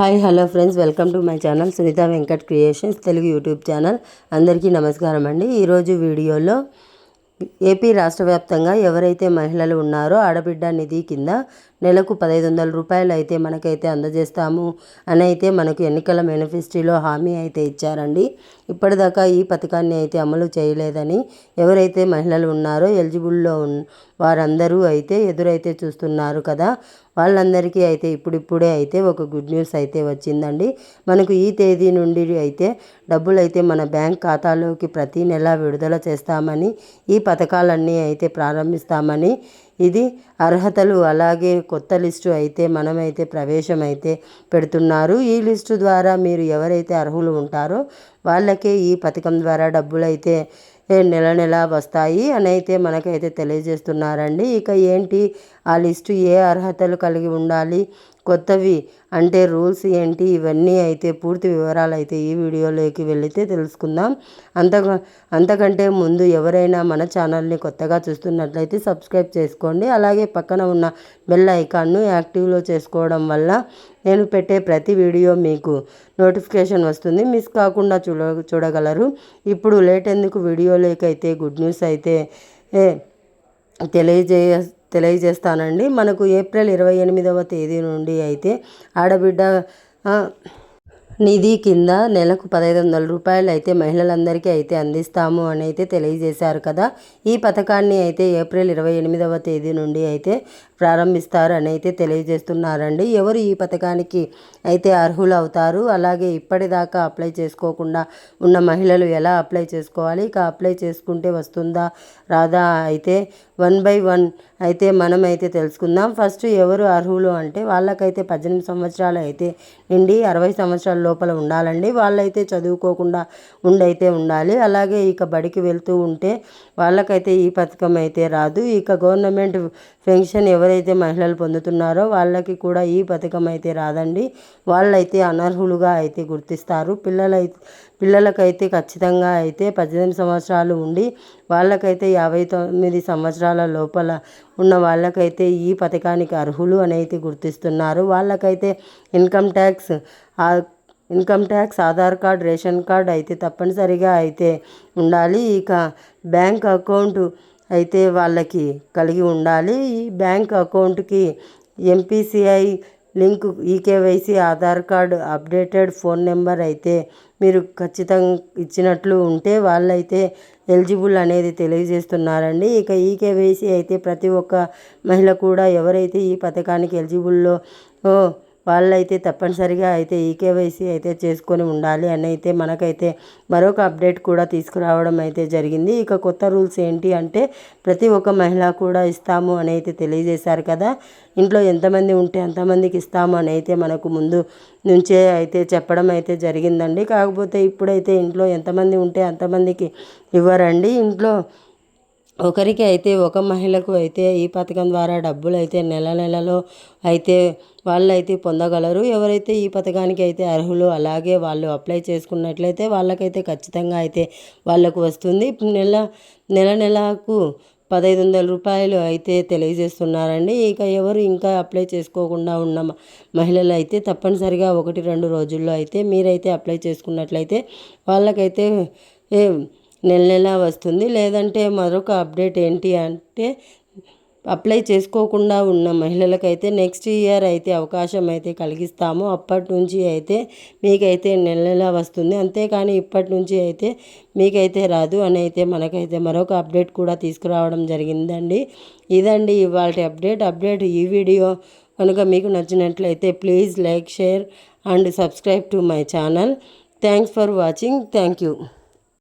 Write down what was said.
Hi hello friends. Welcome to my channel Sunitha Venkat creations Telugu YouTube channel. అందరికీ నమస్కారం అండి. ఈరోజు వీడియోలో ఏపీ రాష్ట్ర వ్యాప్తంగా ఎవరైతే మహిళలు ఉన్నారో ఆడబిడ్డ నిధి కింద నెలకు పదహైదు వందల రూపాయలు అయితే మనకైతే అందజేస్తాము. అని అయితే మనకు ఎన్నికల మేనిఫెస్టోలో హామీ అయితే ఇచ్చారండి. ఇప్పటిదాకా ఈ పథకాన్ని అయితే అమలు చేయలేదని ఎవరైతే మహిళలు ఉన్నారో ఎలిజిబుల్లో వారందరూ అయితే ఎదురైతే చూస్తున్నారు కదా. వాళ్ళందరికీ అయితే ఇప్పుడిప్పుడే అయితే ఒక గుడ్ న్యూస్ అయితే వచ్చిందండి. మనకు ఈ తేదీ నుండి అయితే డబ్బులు అయితే మన బ్యాంక్ ఖాతాలోకి ప్రతి నెల విడుదల చేస్తామని ఈ పథకాలన్నీ అయితే ప్రారంభిస్తామని ఇది అర్హతలు. అలాగే కొత్త లిస్టు అయితే మనమైతే ప్రవేశం అయితే పెడుతున్నారు. ఈ లిస్టు ద్వారా మీరు ఎవరైతే అర్హులు ఉంటారో వాళ్ళకే ఈ పథకం ద్వారా డబ్బులైతే నెల నెల వస్తాయి. అని అయితే మనకైతే తెలియజేస్తున్నారండి. ఇక ఏంటి? ఆ లిస్టు ఏ అర్హతలు కలిగి ఉండాలి? కొత్తవి అంటే రూల్స్ ఏంటి? ఇవన్నీ అయితే పూర్తి వివరాలు అయితే ఈ వీడియోలోకి వెళితే తెలుసుకుందాం. అంత అంతకంటే ముందు ఎవరైనా మన ఛానల్ని కొత్తగా చూస్తున్నట్లయితే సబ్స్క్రైబ్ చేసుకోండి. అలాగే పక్కన ఉన్న బెల్ ఐకాన్ను యాక్టివ్లో చేసుకోవడం వల్ల నేను పెట్టే ప్రతి వీడియో మీకు నోటిఫికేషన్ వస్తుంది. మిస్ కాకుండా చూడ చూడగలరు. ఇప్పుడు లేట్ ఎందుకు? వీడియోలోకి అయితే గుడ్ న్యూస్ అయితే తెలియజేయ తెలియజేస్తానండి. మనకు ఏప్రిల్ ఇరవై ఎనిమిదవ తేదీ నుండి అయితే ఆడబిడ్డ నిధి కింద నెలకు పదహైదు వందల రూపాయలు అయితే మహిళలందరికీ అయితే అందిస్తాము అని అయితే తెలియజేశారు కదా. ఈ పథకాన్ని అయితే ఏప్రిల్ ఇరవై ఎనిమిదవ తేదీ నుండి అయితే ప్రారంభిస్తారు అని అయితే తెలియజేస్తున్నారండి. ఎవరు ఈ పథకానికి అయితే అర్హులు అవుతారు అలాగే ఇప్పటిదాకా అప్లై చేసుకోకుండా ఉన్న మహిళలు ఎలా అప్లై చేసుకోవాలి? ఇక అప్లై చేసుకుంటే వస్తుందా? రాదా? అయితే వన్ బై వన్ అయితే మనం అయితే తెలుసుకుందాం. ఫస్ట్ ఎవరు అర్హులు అంటే వాళ్ళకైతే పద్దెనిమిది సంవత్సరాలు అయితే నిండి అరవై సంవత్సరాల్లో లోపల ఉండాలండి. వాళ్ళైతే చదువుకోకుండా ఉండైతే ఉండాలి. అలాగే ఇక బడికి వెళ్తూ ఉంటే వాళ్ళకైతే ఈ పథకం అయితే రాదు. ఇక గవర్నమెంట్ పెన్షన్ ఎవరైతే మహిళలు పొందుతున్నారో వాళ్ళకి కూడా ఈ పథకం అయితే రాదండి. వాళ్ళైతే అనర్హులుగా అయితే గుర్తిస్తారు. పిల్లలైతే పిల్లలకైతే ఖచ్చితంగా అయితే పద్దెనిమిది సంవత్సరాలు ఉండి వాళ్ళకైతే యాభై తొమ్మిది సంవత్సరాల లోపల ఉన్న వాళ్ళకైతే ఈ పథకానికి అర్హులు అని అయితే గుర్తిస్తున్నారు. వాళ్ళకైతే income tax income tax Aadhaar card ration card అయితే తప్పనిసరిగా అయితే ఉండాలి. ఇక బ్యాంక్ అకౌంట్ అయితే వాళ్ళకి కలిగి ఉండాలి. ఈ బ్యాంక్ అకౌంట్కి NPCI link eKYC Aadhaar card updated phone number అయితే మీరు ఖచ్చితంగా ఇచ్చినట్లు ఉంటే వాళ్ళైతే ఎలిజిబుల్ అనేది తెలియజేస్తున్నారండి. ఇక ఈకేవైసీ అయితే ప్రతి ఒక్క మహిళ కూడా ఎవరైతే ఈ పథకానికి ఎలిజిబుల్లో వాళ్ళైతే తప్పనిసరిగా అయితే ఈ కేవైసీ అయితే చేసుకొని ఉండాలి అని అయితే మనకైతే మరొక అప్డేట్ కూడా తీసుకురావడం అయితే జరిగింది. ఇక కొత్త రూల్స్ ఏంటి అంటే ప్రతి ఒక్క మహిళ కూడా ఇస్తాము అని అయితే తెలియజేశారు కదా. ఇంట్లో ఎంతమంది ఉంటే అంతమందికి ఇస్తాము అని అయితే మనకు ముందు నుంచే అయితే చెప్పడం అయితే జరిగిందండి. కాకపోతే ఇప్పుడైతే ఇంట్లో ఎంతమంది ఉంటే అంతమందికి ఇవ్వరండి. ఇంట్లో ఒకరికి అయితే ఒక మహిళకు అయితే ఈ పథకం ద్వారా డబ్బులు అయితే నెల నెలలో అయితే వాళ్ళు అయితే పొందగలరు. ఎవరైతే ఈ పథకానికి అయితే అర్హులు అలాగే వాళ్ళు అప్లై చేసుకున్నట్లయితే వాళ్ళకైతే ఖచ్చితంగా అయితే వాళ్ళకు వస్తుంది. నెల నెల నెలకు పదహైదు వందల రూపాయలు అయితే తెలియజేస్తున్నారండి. ఇక ఎవరు ఇంకా అప్లై చేసుకోకుండా ఉన్న మహిళలు అయితే తప్పనిసరిగా ఒకటి రెండు రోజుల్లో అయితే మీరైతే అప్లై చేసుకున్నట్లయితే వాళ్ళకైతే నెల నెల వస్తుంది. లేదంటే మరొక అప్డేట్ ఏంటి అంటే అప్లై చేసుకోకుండా ఉన్న మహిళలకైతే నెక్స్ట్ ఇయర్ అయితే అవకాశం అయితే కలిగిస్తాము. అప్పటి నుంచి అయితే మీకైతే నెల నెల వస్తుంది. అంతేకాని ఇప్పటి నుంచి అయితే మీకైతే రాదు అని అయితే మనకైతే మరొక అప్డేట్ కూడా తీసుకురావడం జరిగిందండి. ఇదండి ఇవాళ అప్డేట్. అప్డేట్ ఈ వీడియో కనుక మీకు నచ్చినట్లయితే please like share and subscribe to my channel. Thanks for watching. Thank you.